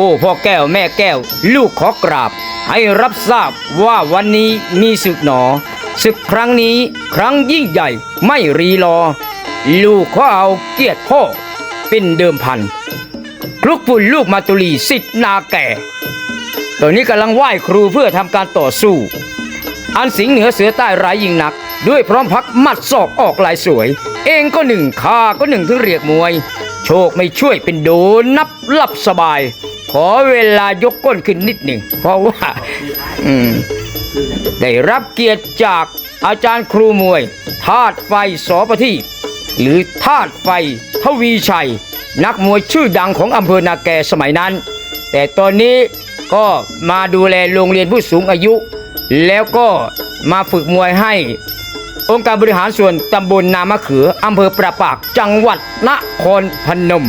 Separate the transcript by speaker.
Speaker 1: อ้พ่อแก้วแม่แก้ว ลูกขอกราบ ให้รับทราบว่าวันนี้มีศึกหนอศึกครั้งนี้ครั้งยิ่งใหญ่ไม่รีรอ ลูกขอเอาเกียรติพ่อ เป็นเดิมพันคลุกปุ่นลูกมาตุลีสิทธนาแก่ตอนนี้กำลังไหว้ครูเพื่อทำการต่อสู้ อันสิงเหนือเสือใต้ร้ายยิ่งหนัก ด้วยพร้อมพักมัดศอกออกลายสวย เองก็หนึ่งข้าก็หนึ่งถึงเรียกมวย โชคไม่ช่วยเป็นโดนนับหลับสบาย ขอเวลายกก้นขึ้นนิดหนึ่ง เพราะว่าอืมได้รับเกียรติจากอาจารย์ครูมวยธาตุไฟสอประทีหรือธาตุไฟทวีชัย นักมวยชื่อดังของอำเภอนาแกสมัยนั้น แต่ตอนนี้ก็มาดูแลโรงเรียนผู้สูงอายุ แล้วก็มาฝึกมวยให้ องค์การบริหารส่วนตำบลนามะเขืออำเภอประปาก จังหวัดนครพนม